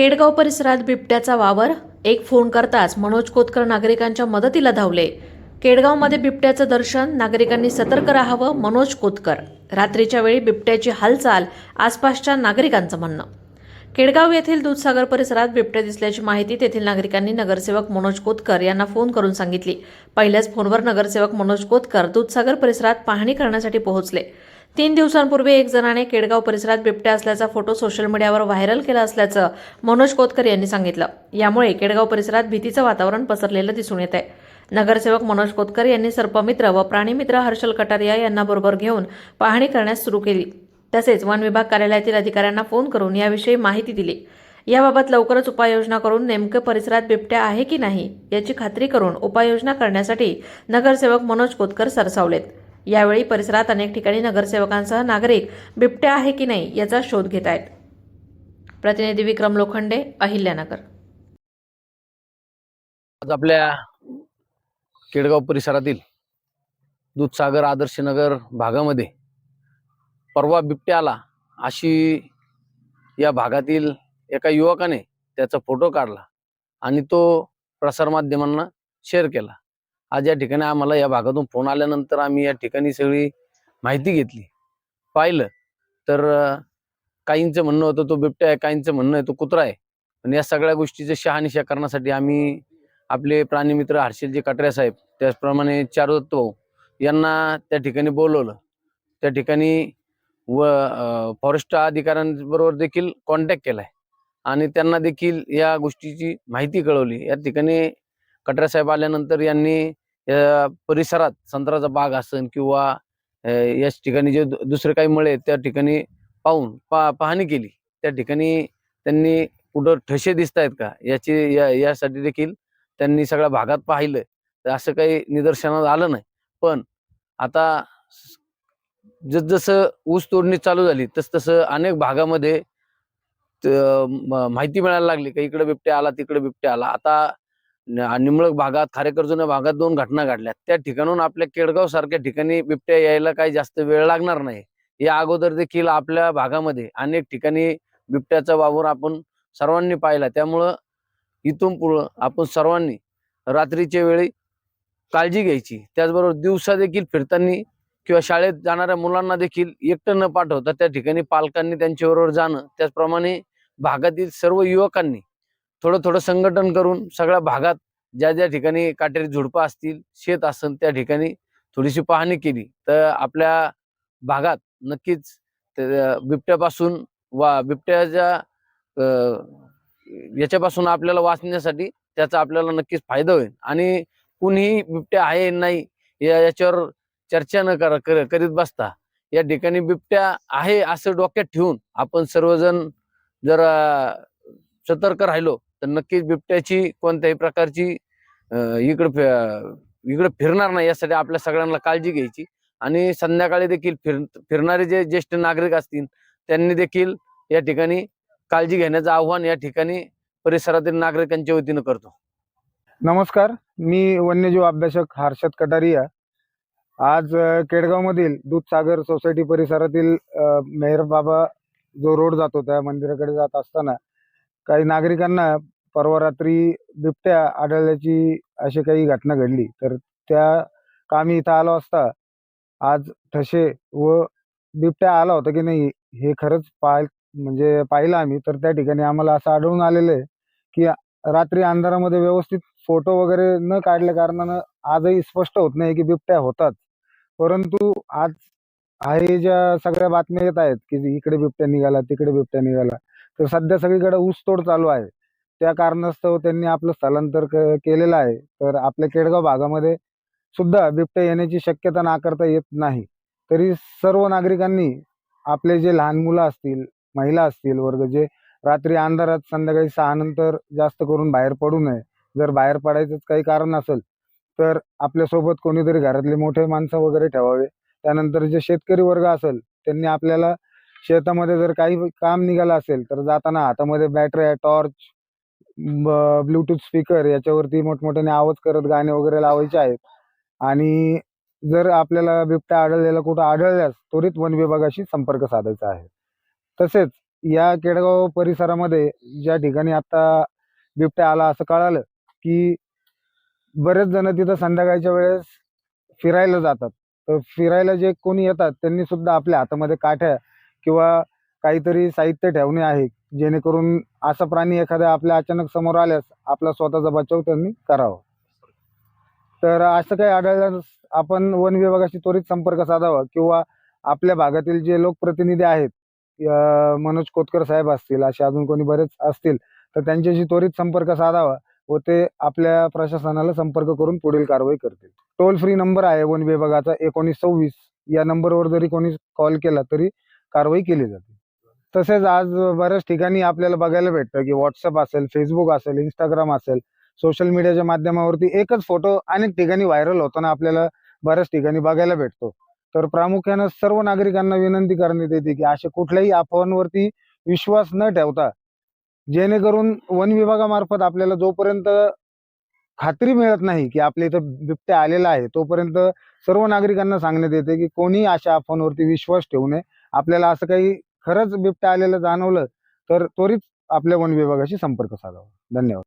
केडगाव परिसरात बिबट्याचा वावर एक फोन करताच मनोज कोतकर नागरिकांच्या मदतीला धावले. केडगावमध्ये बिबट्याचं दर्शन नागरिकांनी सतर्क राहावं मनोज कोतकर. रात्रीच्या वेळी बिबट्याची हालचाल आसपासच्या नागरिकांचं म्हणणं. केडगाव येथील दूधसागर परिसरात बिबट्या दिसल्याची माहिती तेथील नागरिकांनी नगरसेवक मनोज कोतकर यांना फोन करून सांगितली. पहिल्याच फोनवर नगरसेवक मनोज कोतकर दूधसागर परिसरात पाहणी करण्यासाठी पोहोचले. तीन दिवसांपूर्वी एक जणाने केडगाव परिसरात बिबट्या असल्याचा फोटो सोशल मीडियावर व्हायरल केला असल्याचं मनोज कोतकर यांनी सांगितलं. यामुळे केडगाव परिसरात भीतीचं वातावरण पसरलेलं दिसून येत आहे नगरसेवक मनोज कोतकर यांनी सर्पमित्र व प्राणीमित्र हर्षल कटारिया यांना बरोबर घेऊन पाहणी करण्यास सुरू केली. तसेच वन विभाग कार्यालयातील अधिकाऱ्यांना फोन करून याविषयी माहिती दिली. याबाबत लवकरच उपाययोजना करून नेमकं परिसरात बिबट्या आहे की नाही याची खात्री करून उपाययोजना करण्यासाठी नगरसेवक मनोज कोतकर सरसावलेत. यावेळी परिसरात अनेक ठिकाणी नगरसेवकांसह नागरिक बिबट्या आहे की नाही याचा शोध घेत आहेत. प्रतिनिधी विक्रम लोखंडे अहिल्यानगर. आज आपल्या केडगाव परिसरातील दूधसागर आदर्शनगर भागामध्ये परवा बिबट्या आला अशी या भागातील एका युवकाने त्याचा फोटो काढला आणि तो प्रसारमाध्यमांना शेअर केला. आज या ठिकाणी आम्हाला या भागातून फोन आल्यानंतर आम्ही या ठिकाणी सगळी माहिती घेतली. पाहिलं तर काहींचं म्हणणं होतं तो बिबट्या आहे काहींचं म्हणणं आहे तो कुत्रा आहे. पण या सगळ्या गोष्टीचं शहानिशा करण्यासाठी आम्ही आपले प्राणीमित्र हर्षदजी कटरे साहेब त्याचप्रमाणे चारुदत्त भाऊ यांना त्या ठिकाणी बोलवलं. त्या ठिकाणी व फॉरेस्ट अधिकाऱ्यांबरोबर देखील कॉन्टॅक्ट केलाय. आणि त्यांना देखील या गोष्टीची माहिती कळवली. या ठिकाणी कटरे साहेब आल्यानंतर यांनी या परिसरात संत्र्याचा बाग असन किंवा याच ठिकाणी जे दुसरे काही मळे त्या ठिकाणी पाहून पा पाहणी केली. त्या ठिकाणी त्यांनी कुठं ठसे दिसत आहेत का याची या यासाठी देखील त्यांनी सगळ्या भागात पाहिलं. तर असं काही निदर्शनात आलं नाही. पण आता जसजसं ऊस तोडणी चालू झाली तस तसं अनेक भागामध्ये माहिती मिळायला लागली का इकडे बिबट्या आला तिकडे बिबट्या आला. आता निमळक भागात खारेकरजुन्या भागात दोन घटना घडल्या. त्या ठिकाणून आपल्या केडगाव सारख्या ठिकाणी बिबट्या यायला काही जास्त वेळ लागणार नाही. या अगोदर देखील आपल्या भागामध्ये अनेक ठिकाणी बिबट्याचा वावर आपण सर्वांनी पाहिला. त्यामुळं इथून पुढं आपण सर्वांनी रात्रीच्या वेळी काळजी घ्यायची. त्याचबरोबर दिवसा देखील फिरताना किंवा शाळेत जाणाऱ्या मुलांना देखील एकटं न पाठवता त्या ठिकाणी पालकांनी त्यांच्याबरोबर जाणं. त्याचप्रमाणे भागातील सर्व युवकांनी थोडं थोडं संघटन करून सगळ्या भागात ज्या ज्या ठिकाणी काटेरी झुडपं असतील शेत असेल त्या ठिकाणी थोडीशी पाहणी केली. तर आपल्या भागात नक्कीच बिबट्यापासून वा बिबट्याच्या याच्यापासून आपल्याला वाचण्यासाठी त्याचा आपल्याला नक्कीच फायदा होईल. आणि कुणीही बिबट्या आहे नाही या याच्यावर चर्चा न कर कर- करीत बसता. या ठिकाणी बिबट्या आहे असं डोक्यात ठेवून आपण सर्वजण जर सतर्क राहिलो तर नक्कीच बिबट्याची कोणत्याही प्रकारची इकडं फि- इकडं फिरणार नाही यासाठी आपल्या सगळ्यांना काळजी घ्यायची. आणि संध्याकाळी देखील फिर फिरणारे जे ज्येष्ठ नागरिक असतील त्यांनी देखील या ठिकाणी काळजी घेण्याचं आव्हान या ठिकाणी परिसरातील नागरिकांच्या वतीनं करतो. नमस्कार मी वन्यजीव अभ्यासक हर्षद कटारिया. आज केडगावमधील दूधसागर सोसायटी परिसरातील मेहर बाबा जो रोड जातो त्या मंदिराकडे जात असताना काही नागरिकांना परवा रात्री बिबट्या आढळल्याची अशी काही घटना घडली. तर त्या कामी इथं आलो असता आज ठसे व बिबट्या आला होता की नाही हे खरंच पाय म्हणजे पाहिलं आम्ही. तर त्या ठिकाणी आम्हाला असं आढळून आलेलं आहे की रात्री अंधारामध्ये व्यवस्थित फोटो वगैरे न काढल्या कारणानं आजही स्पष्ट होत नाही की बिबट्या होतात परंतु आज आहे ज्या सगळ्या बातम्या येत आहेत की इकडे बिबट्या निघाला तिकडे बिबट्या निघाला तर सध्या सगळीकडे ऊसतोड चालू आहे. त्या कारणास्तव त्यांनी आपलं स्थलांतर क- केलेलं आहे. तर आपल्या केडगाव भागामध्ये सुद्धा बिबट्या येण्याची शक्यता नाकारता येत नाही. तरी सर्व नागरिकांनी आपले जे लहान मुलं असतील महिला असतील वर्ग जे रात्री अंधारात संध्याकाळी सहा नंतर जास्त करून बाहेर पडू नये जर बाहेर पडायचंच काही कारण असेल तर आपल्यासोबत कोणीतरी घरातले मोठे माणसं वगैरे ठेवावे. त्यानंतर जे शेतकरी वर्ग असेल त्यांनी आपल्याला शेतामध्ये जर काही काम निघालं असेल तर जाताना हातामध्ये बॅटऱ्या टॉर्च ब्लूटूथ स्पीकर याच्यावरती मोठमोठ्याने आवाज करत गाणे वगैरे लावायचे आहेत. आणि जर आपल्याला बिबट्या आढळलेला कुठं आढळल्यास त्वरित वन विभागाशी संपर्क साधायचा आहे. तसेच या केडगाव परिसरामध्ये ज्या ठिकाणी आता बिबट्या आला असं कळालं की बरेच जण तिथं संध्याकाळच्या वेळेस फिरायला जातात. तर फिरायला जे कोणी येतात त्यांनी सुद्धा आपल्या हातामध्ये काठ्या किंवा काहीतरी साहित्य ठेवणे आहे जेणेकरून असा प्राणी एखाद्या आपल्या अचानक समोर आल्यास आपला स्वतःचा बचाव त्यांनी करावा. तर असं काही आढळल्यास आपण वन विभागाशी त्वरित संपर्क साधावा किंवा आपल्या भागातील जे लोकप्रतिनिधी आहेत मनोज कोतकर साहेब असतील असे अजून कोणी बरेच असतील तर त्यांच्याशी त्वरित संपर्क साधावा व ते आपल्या प्रशासनाला संपर्क करून पुढील कारवाई करतील. टोल फ्री नंबर आहे वन विभागाचा एकोणीस सव्वीस. या नंबरवर जरी कोणी कॉल केला तरी कारवाई केली जाते. तसेच आज बऱ्याच ठिकाणी आपल्याला बघायला भेटतं की व्हॉट्सअप असेल फेसबुक असेल इंस्टाग्राम असेल सोशल मीडियाच्या माध्यमावरती एकच फोटो अनेक ठिकाणी व्हायरल होताना आपल्याला बऱ्याच ठिकाणी बघायला भेटतो. तर प्रामुख्यानं सर्व नागरिकांना विनंती करण्यात येते की अशा कुठल्याही अफवांवरती विश्वास न ठेवता जेणेकरून वन विभागामार्फत आपल्याला जोपर्यंत खात्री मिळत नाही की आपल्या इथं बिबट्या आलेला आहे तोपर्यंत सर्व नागरिकांना सांगण्यात येते की कोणी अशा अफवांवरती विश्वास ठेवू नये. आपल्याला असं काही खरंच बिबट्या आलेलं जाणवलं तर त्वरित आपल्या वन विभागाशी संपर्क साधावा. धन्यवाद.